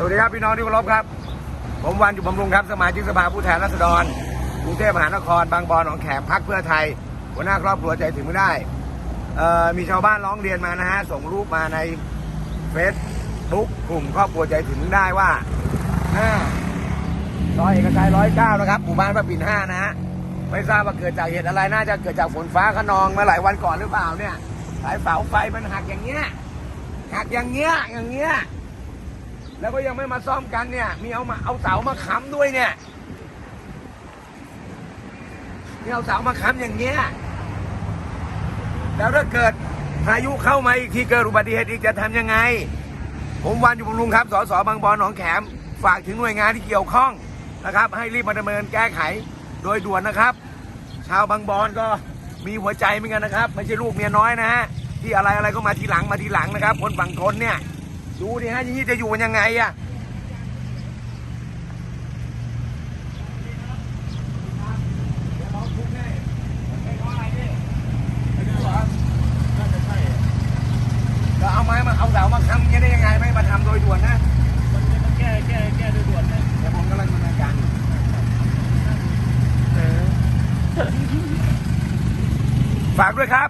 สวัสดีครับพี่น้องที่เคารพครับ ผมวันอยู่บำรุงครับสมาชิกสภาผู้แทนราษฎรกรุงเทพมหานครบางบอนหนองแขมพักเพื่อไทย หัวหน้าครอบครัวใจถึงไม่ได้มีชาวบ้านร้องเรียนมานะฮะส่งรูปมาในเฟซบุ๊กกลุ่มครอบครัวใจถึงได้ว่าห้อยเอกชัยร้อยเก้านะครับหมู่บ้านพระปิ่นห้านะฮะไม่ทราบว่าเกิดจากเหตุอะไรน่าจะเกิดจากฝนฟ้าขนองมาหลายวันก่อนหรือเปล่าเนี่ยสายเสาไฟมันหักอย่างเงี้ยหักอย่างเงี้ยอย่างเงี้ย แล้วก็ยังไม่มาซ่อมกันเนี่ย มีเอามาเอาเสามาค้ำด้วยเนี่ยมีเอาเสามาค้ำอย่างเงี้ยแล้วถ้าเกิดพายุเข้ามาอีกทีเกิดอุบัติเหตุอีกจะทำยังไง ผมวันอยู่บำรุงครับสสบางบอนหนองแขมฝากถึงหน่วยงานที่เกี่ยวข้องนะครับ ให้รีบมาดำเนินแก้ไขโดยด่วนนะครับ ชาวบางบอนก็มีหัวใจเหมือนกันนะครับ ไม่ใช่ลูกเมียน้อยนะฮะที่อะไรอะไรก็มาทีหลังมาทีหลังนะครับ คนฝั่งทนเนี่ย ดูดิฮะอย่างนี้จะอยู่กันยังไงอะเราเอาไม้มาเอาเสามาค้ำอย่างนี้ได้ยังไงไม่มาทำโดยด่วนนะมันมันแก้แก้แก้โดยด่วนนะเดี๋ยวผมกำลังดำเนินการอยู่ฝากด้วยครับ